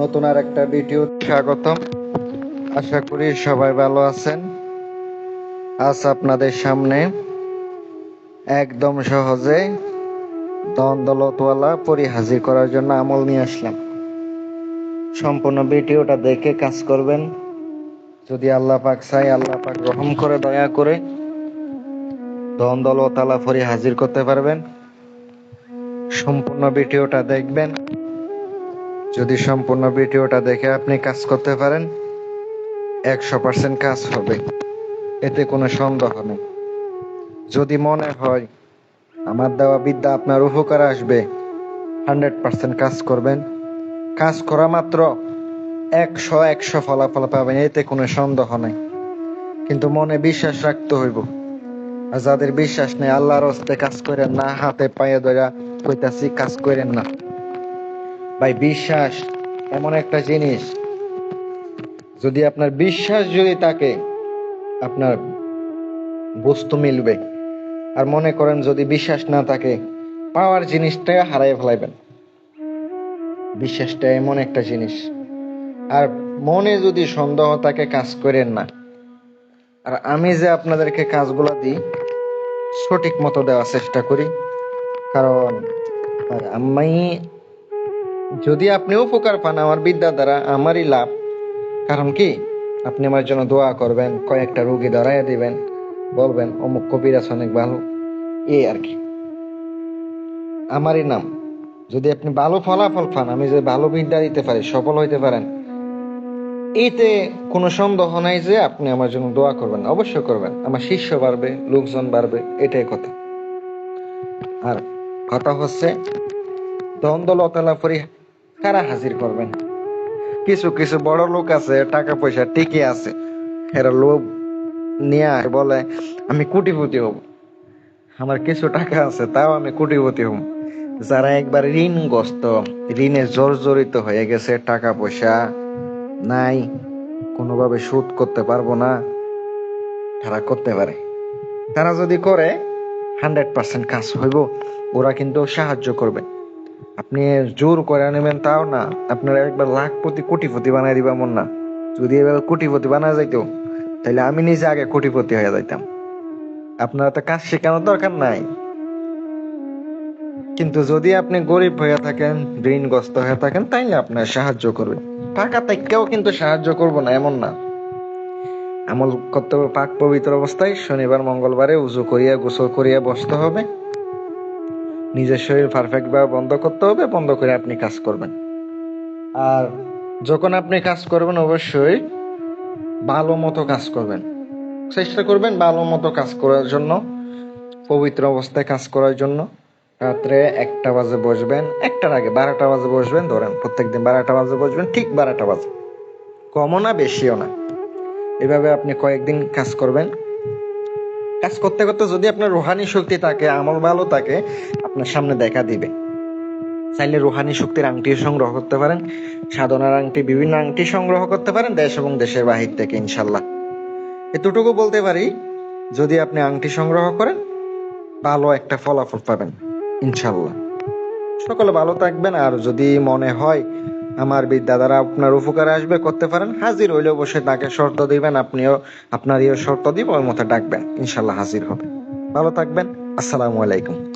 নতুন আর একটা ভিডিও স্বাগতম। আশা করি সবাই ভালো আছেন। আজ আপনাদের সামনে একদম সহজে দ্বন্দ্বলতওয়ালা পরি হাজির করার জন্য আমল নিয়ে আসলাম। সম্পূর্ণ ভিডিওটা দেখে কাজ করবেন। যদি আল্লাহ পাক চাই আল্লাহ পাক রহম করে, দয়া করে দ্বন্দ্বলতালা পরি হাজির করতে পারবেন। সম্পূর্ণ ভিডিওটা দেখবেন। যদি সম্পূর্ণ ভিডিওটা দেখে আপনি কাজ করতে পারেন, একশো পার্সেন্ট কাজ হবে। এতে কোনো সন্দেহ নেই। যদি মনে হয় আমার দেওয়া বিদ্যা আপনার উপকার আসবে, হান্ড্রেড পার্সেন্ট কাজ করবেন। কাজ করা মাত্র একশো একশো ফলাফল পাবেন, এতে কোনো সন্দেহ নেই। কিন্তু মনে বিশ্বাস রাখতে হইব। আর যাদের বিশ্বাস নেই, আল্লাহর হস্তে কাজ করেন না, হাতে পায়ে ধরা কইতাছি কাজ করেন না। ভাই, বিশ্বাস এমন একটা জিনিস, যদি আপনার বিশ্বাস যদি তাকে আপনার বস্তু মিলবে। আর মনে করেন যদি বিশ্বাস না থাকে, পাওয়ার জিনিসটা হারাই ফেলাইবেন। বিশ্বাসটা এমন একটা জিনিস। আর মনে যদি সন্দেহ তাকে কাজ করেন না। আর আমি যে আপনাদেরকে কাজগুলো দিই, সঠিক মতো দেওয়ার চেষ্টা করি, কারণ আমি যদি আপনি উপকার পান আমার বিদ্যা দ্বারা, আমারই লাভ। কারণ কি? আপনি আমার জন্য দোয়া করবেন, কয়েকটা রুগী ধরাইয়া দিবেন, বলবেন, অমুক কবিরাজ অনেক ভালো। এই আর কি। আমারই নাম। যদি আপনি ভালো ফলাফল পান, আমি যে ভালো বিদ্যা দিতে পারি, সফল হইতে পারেন, এতে কোনো সন্দেহ নাই যে আপনি আমার জন্য দোয়া করবেন, অবশ্যই করবেন। আমার শিষ্য বাড়বে, লোকজন বাড়বে, এটাই কথা। আর কথা হচ্ছে দ্বন্দ্বলতলা পরি কারা হাজির করবেন? কিছু কিছু বড় লোক আছে, টাকা পয়সা টিকে আছে। এরা লোভ নিয়ে বলে, আমি কোটিপতি হব। আমার কিছু টাকা আছে, তাও আমি কোটিপতি হব। যারা একবার ঋণগ্রস্ত, ঋণে জর্জরিত হয়ে গেছে, টাকা পয়সা নাই, কোনোভাবে শোধ করতে পারব না, তারা করতে পারে। তারা যদি করে হান্ড্রেড পার্সেন্ট কাজ হইব, ওরা কিন্তু সাহায্য করবে। আপনি জোর করে নেবেন তাও না। আপনার একবার লাখপতি কোটিপতি বানাই দিবা মন না। যদি এবার কোটিপতি বানা যাইতো তাহলে আমি নিজে আগে কোটিপতি হয়ে যাইতাম। আপনার তো কাজ শেখানোর দরকার নাই। কিন্তু যদি আপনি গরিব হয়ে থাকেন, ঋণগ্রস্ত হয়ে থাকেন, তাইলে আপনার সাহায্য করবে। টাকা থেকেও কিন্তু সাহায্য করব না, এমন না। আমল করতে হবে পাক পবিত্র অবস্থায় শনিবার, মঙ্গলবারে উজু করিয়া, গোসল করিয়া বসতে হবে। নিজের শরীর পারফেক্ট ভাবে বন্ধ করতে হবে, বন্ধ করে আপনি কাজ করবেন। আর যখন আপনি কাজ করবেন, অবশ্যই ভালো মতো কাজ করবেন। চেষ্টা করবেন ভালো মতো কাজ করার জন্য, পবিত্র অবস্থায় কাজ করার জন্য। রাত্রে একটা বাজে বসবেন, একটার আগে বারোটা বাজে বসবেন, ধরেন প্রত্যেকদিন বারোটা বাজে বসবেন, ঠিক বারোটা বাজে। কমও না, বেশিও না। এভাবে আপনি কয়েকদিন কাজ করবেন কাজ করতে করতে যদি আপনার রোহানি শক্তি থাকে, আমল ভালো থাকে, আপনার সামনে দেখা দিবে। চাইলে রোহানি শক্তির আংটি সংগ্রহ করতে পারেন, সাধনার আংটি, বিভিন্ন আংটি সংগ্রহ করতে পারেন, দেশ এবং দেশের বাহির থেকে, ইনশাল্লাহ। এতটুকু বলতে পারি, যদি আপনি আংটি সংগ্রহ করেন, ভালো একটা ফলাফল পাবেন, ইনশাল্লাহ। সকলে ভালো থাকবেন, আর যদি মনে হয় আমার বিদ্যা দ্বারা আপনার উপকারে আসবে, করতে পারেন। হাজির হইলে বসে তাকে শর্ত দিবেন, আপনিও আপনার ইয়ে শর্ত দিব, ওর মতো ডাকবেন। ইনশাল্লাহ হাজির হবে। ভালো থাকবেন। আসসালামু আলাইকুম।